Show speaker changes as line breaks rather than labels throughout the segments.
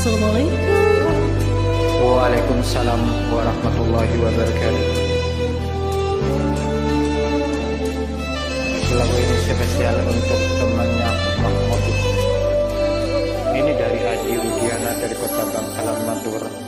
Assalamualaikum.
Waalaikumsalam warahmatullahi wabarakatuh. Lagu ini spesial untuk temannya Mahmud Ini dari Adi Rudiana dari kota Bangkalan Madura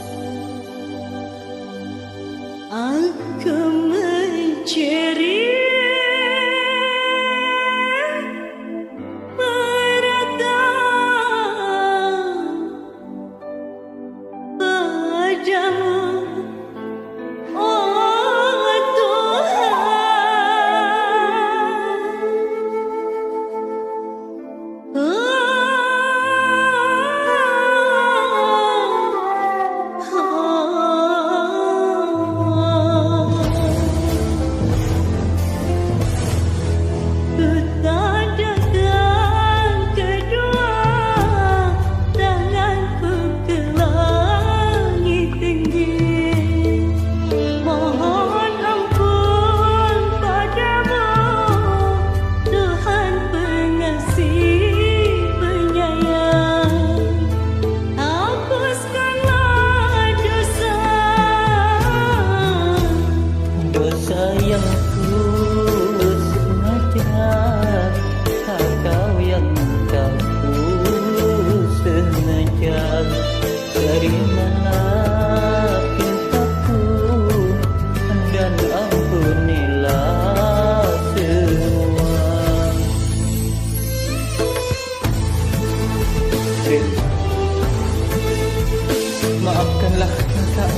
Maafkanlah kakak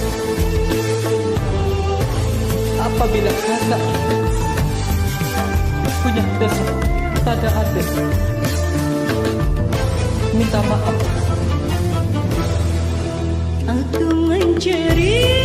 apabila kakak punya dosa pada adik. Minta maaf.
Aku mencari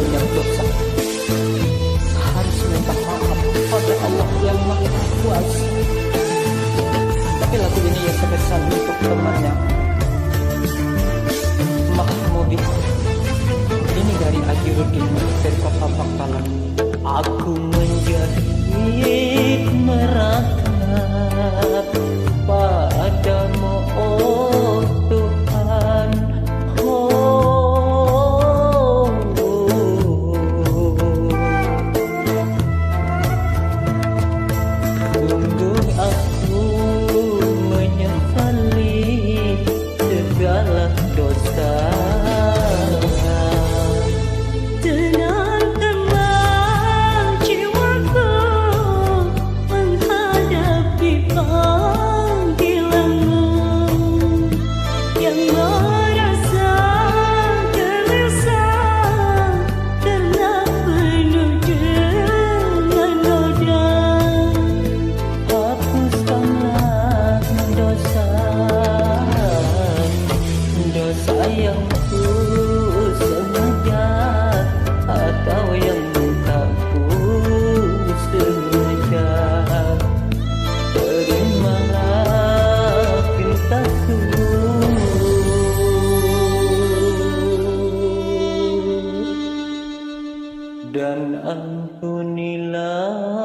punya dosa. Harus minta maaf pada Allah yang Maha Kuasa. Tapi lagu ini ya spesial untuk temannya Mahmudi Ini dari Ajirudin dari kota Bangkalan Aku you love